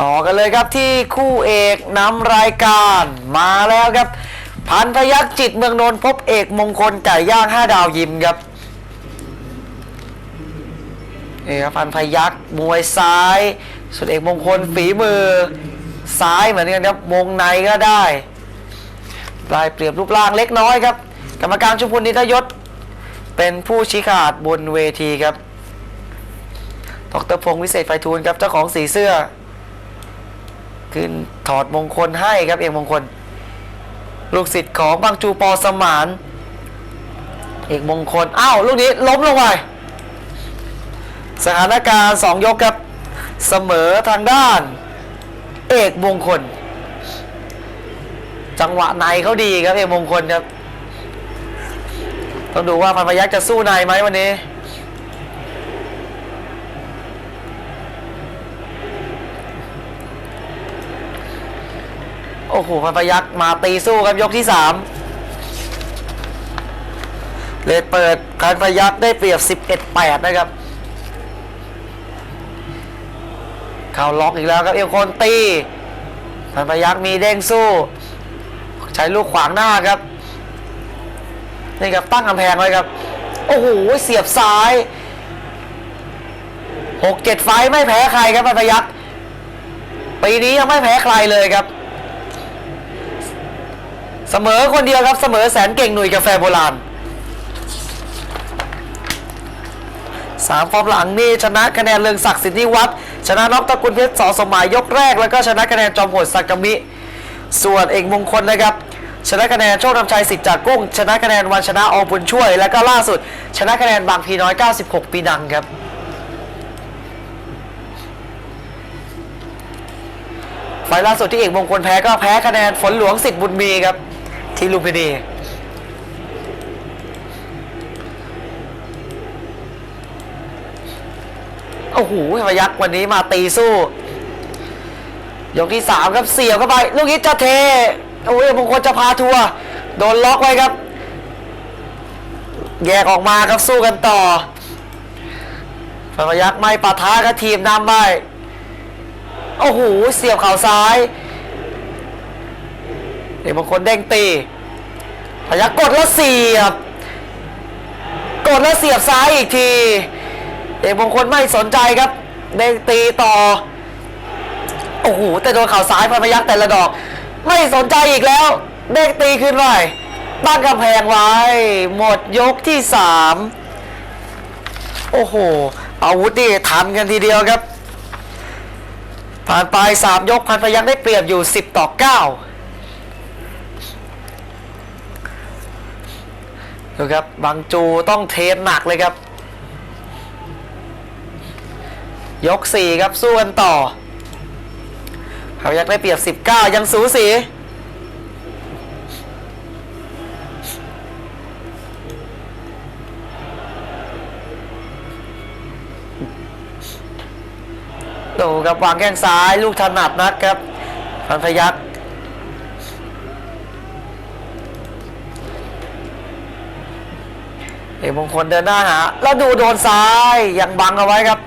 ต่อกันเลยครับที่คู่เอกนำรายการมาแล้วครับ พันพยักจิตเมืองนนท์พบเอกมงคลไก่ย่างห้าดาวยิมครับนี่ครับพันพยักมวยซ้ายส่วนเอกมงคลฝีมือซ้ายเหมือนกันครับวงในก็ได้ลายเปรียบรูปร่างเล็กน้อยครับ กรรมการชุมพลนิทยศ เป็นผู้ชี้ขาดบนเวทีครับดรพงศ์วิเศษไฟทูลครับเจ้าของสีเสื้อ ขึ้นถอดมงคลให้ครับเอกมงคล ลูกศิษย์ของบางจูปอสมาน เอกมงคลอ้าวลูกนี้ล้มลงไปสถานการณ์สองยกครับ เสมอทางด้าน เอกมงคล จังหวะในเขาดีครับเอกมงคลครับ ต้องดูว่าพันพยักษ์จะสู้ในไหมวันนี้ โอ้โหพันพยักษ์มาตีสู้ครับยกที่สามเลยเปิดพันพยักษ์ได้เปรียบ 11-8 นะครับเข้าล็อกอีกแล้วครับเอวคนตีพันพยักษ์มีเด้งสู้ ใช้ลูกขวางหน้าครับนี่ครับตั้งกำแพงไว้ครับ โอ้โหเสียบซ้ายหกเจ็ดไฟไม่แพ้ใครครับพันพยักษ์ปีนี้ยังไม่แพ้ใครเลยครับ เสมอคนเดียวครับเสมอแสนเก่งหนุ่ยกาแฟโบราณสามฟอร์มหลังนี่ชนะคะแนนเรืองศักดิ์สิทธิวัฒน์ชนะน็อกตะกุลเพชรสอสมหมายยกแรก แล้วก็ชนะคะแนนจอมโหดสักกมิ ส่วนเอกมงคลนะครับ ชนะคะแนนโชคนำชัยสิทธิ์จากกุ้ง ชนะคะแนนวันชนะอบุญช่วย แล้วก็ล่าสุด ชนะคะแนนบางพีน้อย 96 ปีดังครับไฟล่าสุดที่เอกมงคลแพ้ก็แพ้คะแนนฝนหลวงสิทธิ์บุญมีครับ ที่ลุมพินีโอ้โหพยักวันนี้มาตีสู้ ยกที่สามครับเสียบเข้าไป ลูกนี้จะเท โอ้ยมงคลจะพาทัวร์โดนล็อกไว้ครับ แยกออกมาครับสู้กันต่อพยักไม่ปะทะกับทีมนำไปโอ้โห เสียบเข่าซ้าย เดี๋ยวบางคนเด้งตีพยักกดแล้วเสียบ กดแล้วเสียบซ้ายอีกทีเอกมงคลไม่สนใจครับ เด้งตีต่อ โอ้โห แต่โดนข่าวซ้ายพยักแต่ละดอก ไม่สนใจอีกแล้ว เด้งตีขึ้นไปตั้งกำแพงไว้ หมดยกที่สามโอ้โห อาวุธนี่ทันกันทีเดียวครับ ผ่านไปสามยกพันพยักได้เปรียบอยู่ 10 ต่อ 9 ดูครับบางจูต้องเทนหนักเลยครับ ยก 4 ครับ สู้กันต่อพันพยักได้เปรียบ 19 ยังสูสีดูครับวางแข้งซ้ายลูกถนัดนักครับพันพยัก เอกมงคลเดินหน้าหา แล้วดูโดนซ้ายยังบังเอาไว้ครับ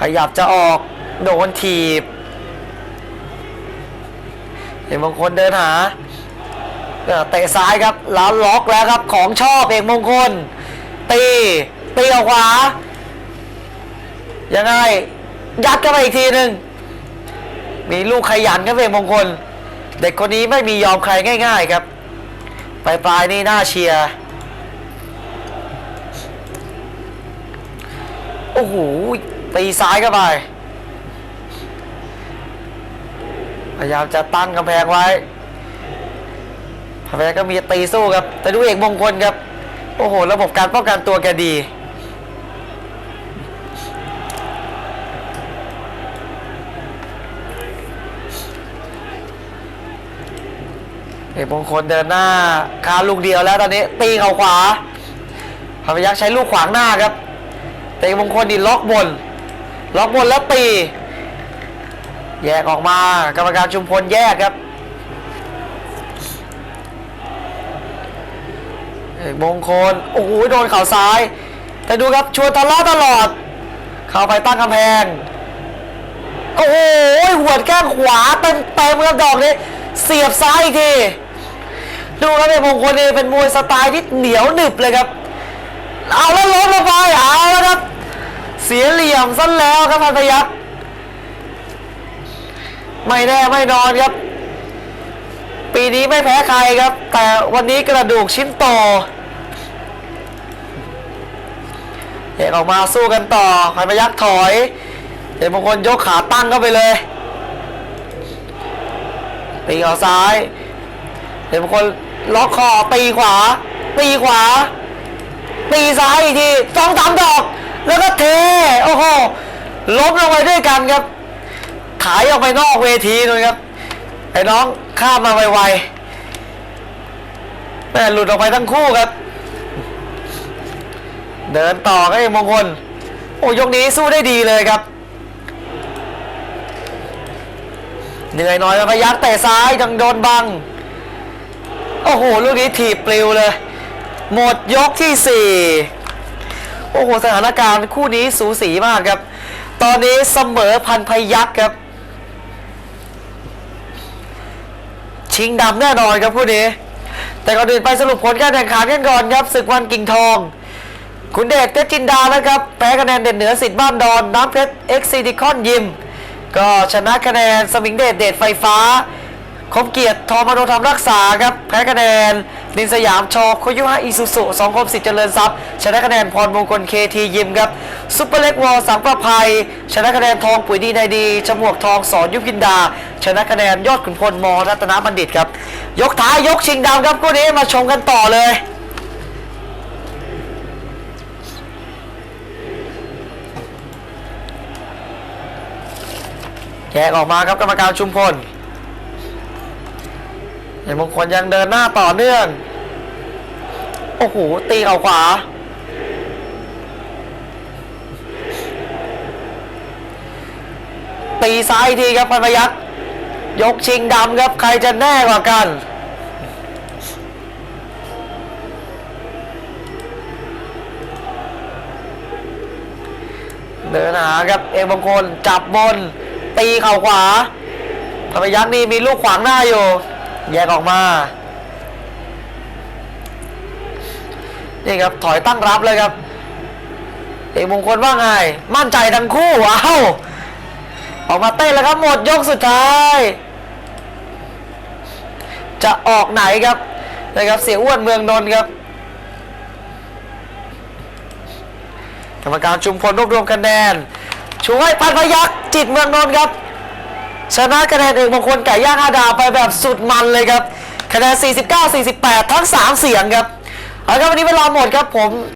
ขยับจะออกโดนถีบ เอกมงคลเดินหาเตะซ้ายครับแล้วล็อกแล้วครับของชอบเอกมงคล ตีตีออกขวายังไงยัดเข้าไปอีกทีหนึ่งมีลูกขยันครับเอกมงคล เด็กคนนี้ไม่มียอมใครง่าย ๆครับปลายปลายๆนี่น่าเชียร์ โอ้โหตีซ้ายเข้าไป พยายามจะตั้งกำแพงไว้พยายามก็มีตีสู้ครับ แต่ดูเอกมงคลครับ โอ้โห ระบบการป้องกันตัวแกดีเอกมงคลเดินหน้าคาลูกเดียวแล้วตอนนี้ตีเข่าขวาพยักใช้ลูกขวางหน้าครับ แต่เอกมงคลนี่ล็อกบน ล็อกบนแล้วตี แยกออกมากรรมการชุมพลแยกครับเอกมงคล โอ้โหโดนเข่าซ้าย แต่ดูครับชวนทะเลาะตลอด เข้าไปตั้งกำแพง โอ้โหหัวดแข้งขวาเต็มเต็มๆครับดอกนี้ เสียบซ้ายอีกที ดูครับเป็นมงคลเองเป็นมวยสไตล์ที่เหนียวหนึบเลยครับ เอาแล้วล้มลงไปเอาแล้วครับ เสียเหลี่ยมซะแล้วครับพันพยักไม่แน่ไม่นอนครับ ปีนี้ไม่แพ้ใครครับ แต่วันนี้กระดูกชิ้นโตเอกออกมาสู้กันต่อพันพยักถอยเด็กมงคลยกขาตั้งเข้าไปเลยตีเอาซ้ายเด็กมงคลล็อกคอตีขวา ตีขวา ตีซ้ายอีกทีสองสามดอก แล้วก็เท โอ้โหล้มลงไปด้วยกันครับ ขายออกไปนอกเวทีเลยครับ ไอ้น้องข้ามมาไวๆแต่หลุดออกไปทั้งคู่ครับ เดินต่อก็ไอ้มงคล โอ้ยกนี้สู้ได้ดีเลยครับ เหนื่อยน่อยพยักเตะซ้ายยังโดนบัง โอ้โห ลูกนี้ถีบปลิวเลย หมดยกที่ 4 โอ้โห สถานการณ์คู่นี้สูสีมากครับ ตอนนี้เสมอพันพยักครับ ชิงดำแน่นอนครับคู่นี้ แต่ก่อนอื่นไปสรุปผลการแข่งขันกันก่อนครับศึกวันกิ่งทอง คุณเดชเพชรจินดานะครับแพ้คะแนนเด่นเหนือสิทธิ์บ้านดอนน้ำเพชรเอ็กซิดิคอนยิม ก็ชนะคะแนนสมิงเดชเดชไฟฟ้า คมเกียรติทอมโนธรรมรักษาครับแพ้คะแนนดินสยามชอโคยุฮะอิสุสุสองคมสิทธิ์เจริญทรัพย์ชนะคะแนนพรมงคลเคทียิมครับซุปเปอร์เล็กวอลสังประภัย ชนะคะแนนทองปุ๋ยดีในดีจมวกทองสอนยุพินดา ชนะคะแนนยอดขุนพลมรัตนบัณฑิตครับยกท้ายยกชิงดำครับคู่นี้มาชมกันต่อเลยแยกออกมาครับกรรมการชุมพล เห็นมงคลยังเดินหน้าต่อเนื่อง โอ้โห ตีเข่าขวา ตีซ้ายทีครับพันพยักษ์ยกชิงดำครับ ใครจะแน่กว่ากันเดินหาครับเอกมงคลจับบน ตีเข่าขวาพนพยักษ์นี่มีลูกขวางหน้าอยู่ แยกออกมา นี่ครับถอยตั้งรับเลยครับ เอกมงคลว่าไง มั่นใจทั้งคู่ว้าวออกมาเต้นแล้วครับหมดยกสุดท้าย จะออกไหนครับนะครับเสียอ้วนเมืองนนท์ครับกรรมการชุมพลรวบรวมคะแนนช่วยพันพยักษ์จิตเมืองนนท์ครับ ชนะคะแนนเอกมงคลไก่ย่างอาดาวไปแบบสุดมันเลยครับคะแนน49-48 ทั้ง 3 เสียงครับเอาละครับวันนี้เวลาหมดครับผม